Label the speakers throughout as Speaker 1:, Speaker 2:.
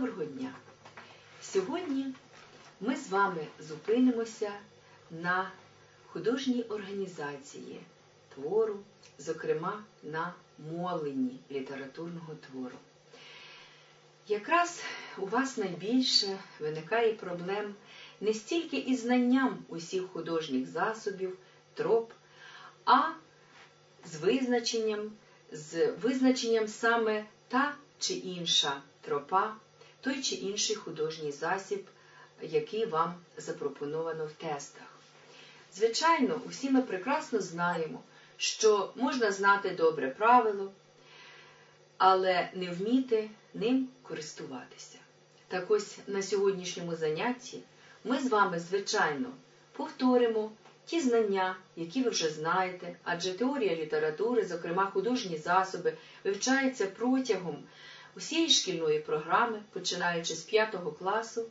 Speaker 1: Доброго дня! Сьогодні ми з вами зупинимося на художній організації твору, зокрема на мовленні літературного твору. Якраз у вас найбільше виникає проблем не стільки із знанням усіх художніх засобів, троп, а з визначенням, з визначенням саме та чи інша тропа, той чи інший художній засіб, який вам запропоновано в тестах. Звичайно, усі ми прекрасно знаємо, що можна знати добре правило, але не вміти ним користуватися. Так ось на сьогоднішньому занятті ми з вами, звичайно, повторимо ті знання, які ви вже знаєте, адже теорія літератури, зокрема художні засоби, вивчається протягом усієї шкільної програми, починаючи з 5 класу.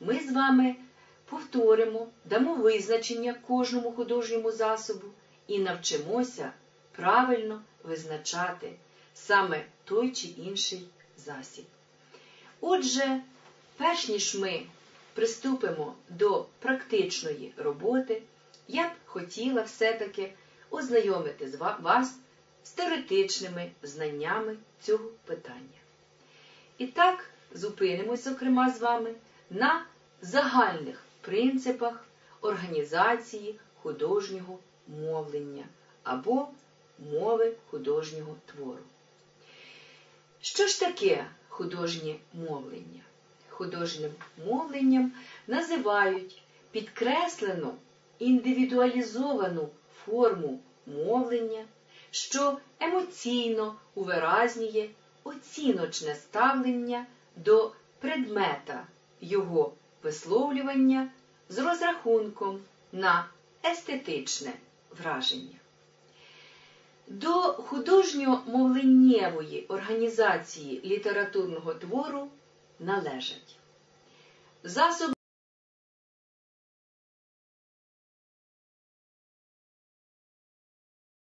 Speaker 1: Ми з вами повторимо, дамо визначення кожному художньому засобу і навчимося правильно визначати саме той чи інший засіб. Отже, перш ніж ми приступимо до практичної роботи, я б хотіла все-таки ознайомити вас з теоретичними знаннями цього питання. І так, зупинимось, зокрема, з вами на загальних принципах організації художнього мовлення або мови художнього твору. Що ж таке художнє мовлення? Художнім мовленням називають підкреслену індивідуалізовану форму мовлення, що емоційно увиразнює оціночне ставлення до предмета його висловлювання з розрахунком на естетичне враження. До художньо-мовленнєвої організації літературного твору належать засоби